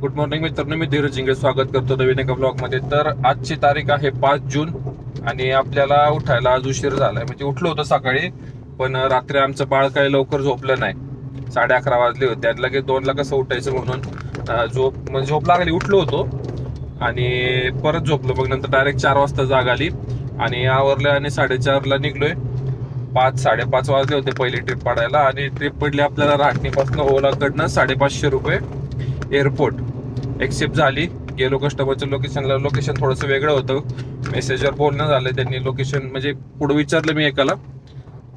Good morning मित्रांनो मी धीरज जिंगळे स्वागत करतो नवीन एका ब्लॉगमध्ये तर आजची तारीख आहे पाच जून आणि आपल्याला उठायला आज उशीर झालाय. म्हणजे उठलो होतो सकाळी पण रात्री आमचं बाळ काही लवकर झोपलं नाही. साडे अकरा वाजले होते. आणि लगेच दोनला कसं उठायचं म्हणून झोप म्हणजे झोप लागली उठलो होतो. आणि परत झोपलो. मग नंतर डायरेक्ट चार वाजता जाग आली आणि आवरलं आणि साडेचारला निघलोय. पाच साडेपाच वाजले होते पहिली ट्रिप पाडायला आणि ट्रिप पडली आपल्याला राहणीपासून ओलाकडनं साडेपाचशे रुपये एअरपोर्ट एक्सेप्ट झाली. गेलो कस्टमरच्या लोकेशनला लोकेशन थोडंसं वेगळं होतं. मेसेजवर बोलणं झालं. त्यांनी लोकेशन म्हणजे पुढं विचारलं मी एकाला.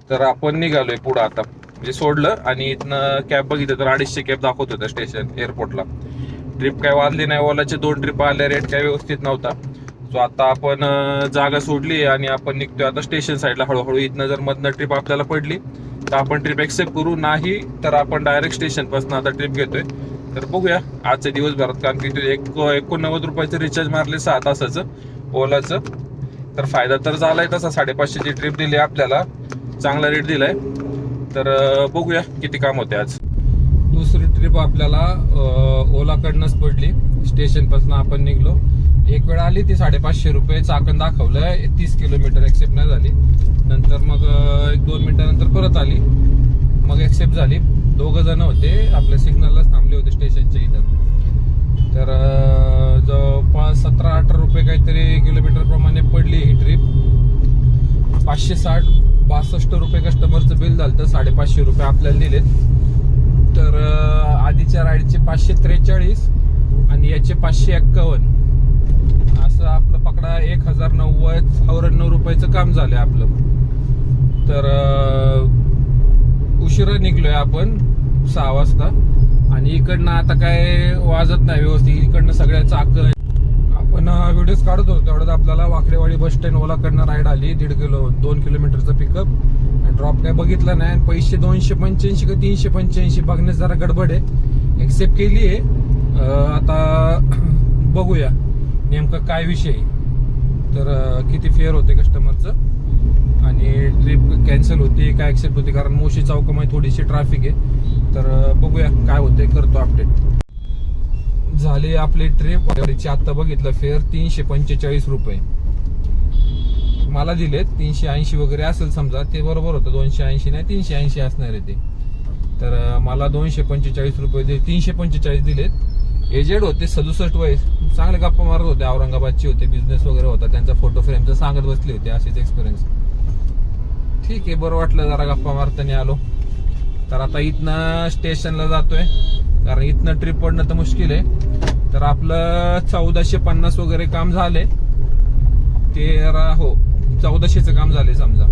तर आपण निघालोय पुढं आता. म्हणजे सोडलं आणि इथनं कॅब बघितलं तर अडीचशे कॅब दाखवत होतं स्टेशन एअरपोर्टला ट्रिप काय वाजली नाही. ओलाचे दोन ट्रिप आल्या. रेट काय व्यवस्थित नव्हता. सो आता आपण जागा सोडली आणि आपण निघतोय आता स्टेशन साईडला हळूहळू. इथनं जर मधनं ट्रिप आपल्याला पडली तर आपण ट्रिप एक्सेप्ट करू. नाही तर आपण डायरेक्ट स्टेशनपासून आता ट्रिप घेतोय. तर बघूया. आजच्या दिवसभरात कारण की ते एक एकोणनव्वद रुपयाचं रिचार्ज मारले सहा तासाचं ओलाचं. तर फायदा तर झालाय तसा. साडेपाचशेची ट्रिप दिली आपल्याला. चांगला रेट दिलाय. तर बघूया किती काम होते आज. दुसरी ट्रिप आपल्याला ओलाकडनंच पडली. स्टेशनपासून आपण निघलो. एक वेळ आली ती साडेपाचशे रुपये. चाकण दाखवलं तीस किलोमीटर एक्सेप्ट नाही झाली. नंतर मग एक दोन मिनिटानंतर परत आली. मग एक्सेप्ट झाली. दोघं जण होते आपल्या सिग्नललाच थांबले होते स्टेशनच्या इथं. तर जवळपास सतरा अठरा रुपये काहीतरी किलोमीटर प्रमाणे पडली ही ट्रिप पाचशे साठ बासष्ट रुपये कस्टमरचं बिल झालं तर साडेपाचशे रुपये आपल्याला दिलेत. तर आधीच्या राईडचे पाचशे त्रेचाळीस आणि याचे पाचशे एक्कावन्न. असं आपलं पकडा एक हजार नव्वद चौऱ्याण्णव रुपयाचं काम झालं आपलं. तर अं, निघलोय आपण सहा वाजता. आणि इकडनं आता काय वाजत नाही व्यवस्थित इकडनं सगळ्या चाक आपण व्हिडिओज काढत होतो तेवढ्यात आपल्याला वाकडेवाडी बस स्टँड ओलाकडनं राईड आली दीड किलो दोन किलोमीटरचं पिकअप आणि ड्रॉप काय बघितलं नाही आणि पैसे दोनशे पंच्याऐंशी का तीनशे पंच्याऐंशी बघण्यास जरा गडबड आहे. एक्सेप्ट केली आहे. आता बघूया नेमकं काय विषय तर किती फेअर होते कस्टमरचं आणि ट्रिप कॅन्सल होती काय ऍक्सेप्ट होती? कारण मोशी चौकामध्ये थोडीशी ट्रॅफिक आहे. तर बघूया काय होते करतो अपडेट झाली आपली ट्रिप गाडीची आता बघितलं फेअर तीनशे पंचेचाळीस रुपये. मला दिलेत तीनशे ऐंशी वगैरे असेल समजा ते बरोबर होतं. दोनशे ऐंशी नाही तीनशे ऐंशी असणार आहे ते. तर मला दोनशे पंचेचाळीस रुपये दिले तीनशे पंचेचाळीस दिलेत. एजेड होते सदुसष्ट वय चांगले गप्पा मारत होते औरंगाबादचे होते बिझनेस वगैरे होता. त्यांचा फोटो फ्रेमचं सांगत बसले होते असेच एक्सपिरियन्स ठीक आहे बरं वाटलं जरा गप्पा मारताना आलो. तर आता इथनं स्टेशनला जातोय. कारण इथनं ट्रिप पडणं तर मुश्किल आहे. तर आपलं चौदाशे पन्नास वगैरे काम झाले. तेरा हो चौदाशेचं काम झाले समजा.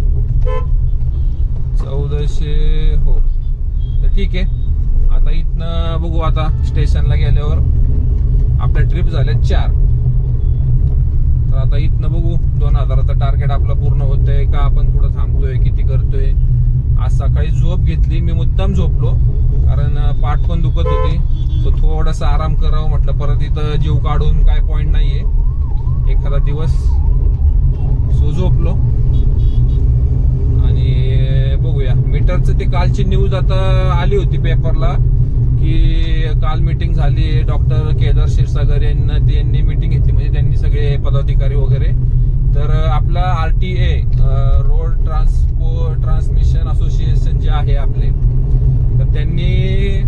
चौदाशे हो. तर ठीक आहे. आता इथनं बघू आता स्टेशनला गेल्यावर. आपल्या ट्रिप झाल्या चार. आता इथनं बघू. दोन हजाराचं टार्गेट आपलं पूर्ण होतंय का आपण पुढं थांबतोय किती करतोय? आज सकाळी झोप घेतली. मी मुद्दाम झोपलो. कारण पाठ पण दुखत होती. सो थोडासा आराम करावं म्हटलं. परत इथं जीव काढून काय पॉईंट नाहीये. एखादा दिवस सो झोपलो. आणि बघूया. मीटरचं ते कालची न्यूज आता आली होती पेपरला की काल मीटिंग झाली डॉक्टर केदार क्षीरसागर यांना त्यांनी मीटिंग घेतली म्हणजे त्यांनी सगळे पदाधिकारी वगैरे. तर आपला R T A road transport transmission association जे आहे आपले तर त्यांनी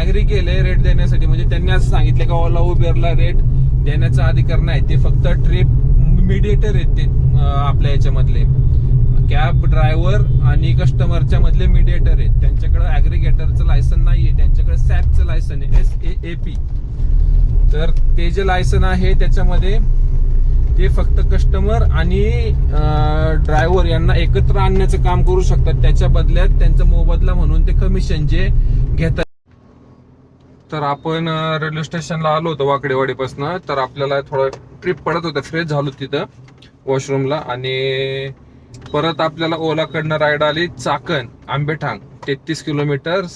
ऍग्री केले रेट देण्यासाठी. म्हणजे त्यांनी असं सांगितलं की ओला उबेरला रेट देण्याचा अधिकार नाही. ते फक्त ट्रिप मिडिएटर आहेत ते आपल्या याच्यामधले. कॅब ड्रायव्हर आणि कस्टमरच्या मधले मिडिएटर आहेत. त्यांच्याकडे ऍग्रिगेटरचं लायसन नाहीये त्यांच्याकडे सॅपचं लायसन आहे एस ए ए पी तर ते जे लायसन आहे त्याच्यामध्ये ते फक्त कस्टमर आणि ड्रायव्हर यांना एकत्र आणण्याचं काम करू शकतात. त्याच्या बदल्यात त्यांचा मोबदला म्हणून ते कमिशन जे घेतात. तर आपण रेल्वे स्टेशनला आलो होतो वाकडेवाडीपासून. तर आपल्याला थोडं ट्रिप पडत होतं. फ्रेश झालो तिथं वॉशरूमला आणि परत आपल्याला ओलाकडनं राईड आली चाकण आंबेठांग तेहतीस किलोमीटर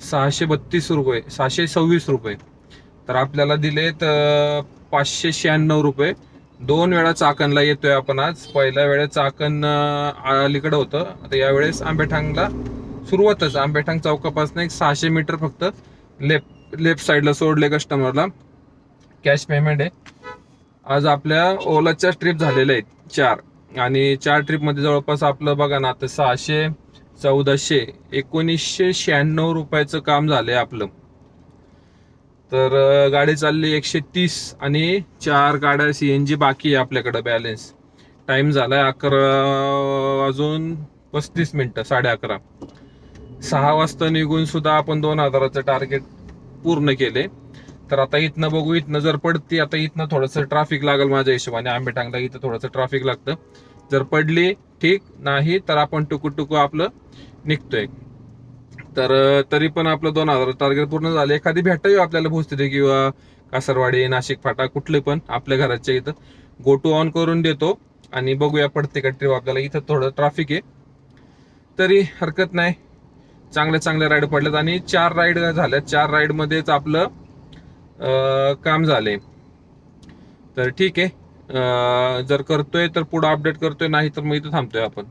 सहाशे बत्तीस रुपये सहाशे सव्वीस रुपये. तर आपल्याला दिलेत पाचशे शहाण्णव रुपये. दोन वेळा चाकणला येतोय आपण आज. पहिल्या वेळेस चाकण अलीकडं होतं. आता यावेळेस आंबेठांगला सुरुवातच. आंबेठांग चौकापासून एक सहाशे मीटर फक्त लेफ्ट लेफ्ट साईडला सोडले कस्टमरला कॅश पेमेंट आहे. आज आपल्या ओलाच्या ट्रिप झालेल्या आहेत. चार. आणि चार ट्रिपमध्ये जवळपास आपलं बघा ना आता सहाशे चौदाशे एकोणीसशे शहाण्णव रुपयाचं काम झालंय आपलं. तर गाडी चालली एकशे तीस आणि चार गाड्या सी एन जी बाकी आहे आपल्याकडं बॅलेन्स टाइम झालाय अकरा वाजून पस्तीस मिनटं साडे अकरा. सहा वाजता निघून सुद्धा आपण दोन हजाराचं टार्गेट पूर्ण केले तर आता इथनं बघू इथनं जर पडती आता इथनं थोडंसं ट्राफिक लागेल माझ्या हिशोबाने. आंबेटांगला इथं थोडंसं ट्राफिक लागतं. जर पडली ठीक नाही तर आपण टुकू टुकू आपलं निघतोय. तर तरी पण आपलं दोन हजार टार्गेट पूर्ण झालं. एखादी भेटावी हो आपल्याला भोसते किंवा कासरवाडी नाशिक फाटा कुठले पण आपल्या घराच्या इथं. गो टू ऑन करून देतो आणि बघूया पडते का ट्रिप आपल्याला. इथं थोडं ट्रॅफिक आहे. तरी हरकत नाही. चांगल्या चांगल्या राईड पडल्यात आणि चार राईड झाल्यात चार राईडमध्येच आपलं काम झाले. तर ठीक आहे. जर करतोय तर पुढं अपडेट करतोय नाही तर मग इथं थांबतोय आपण.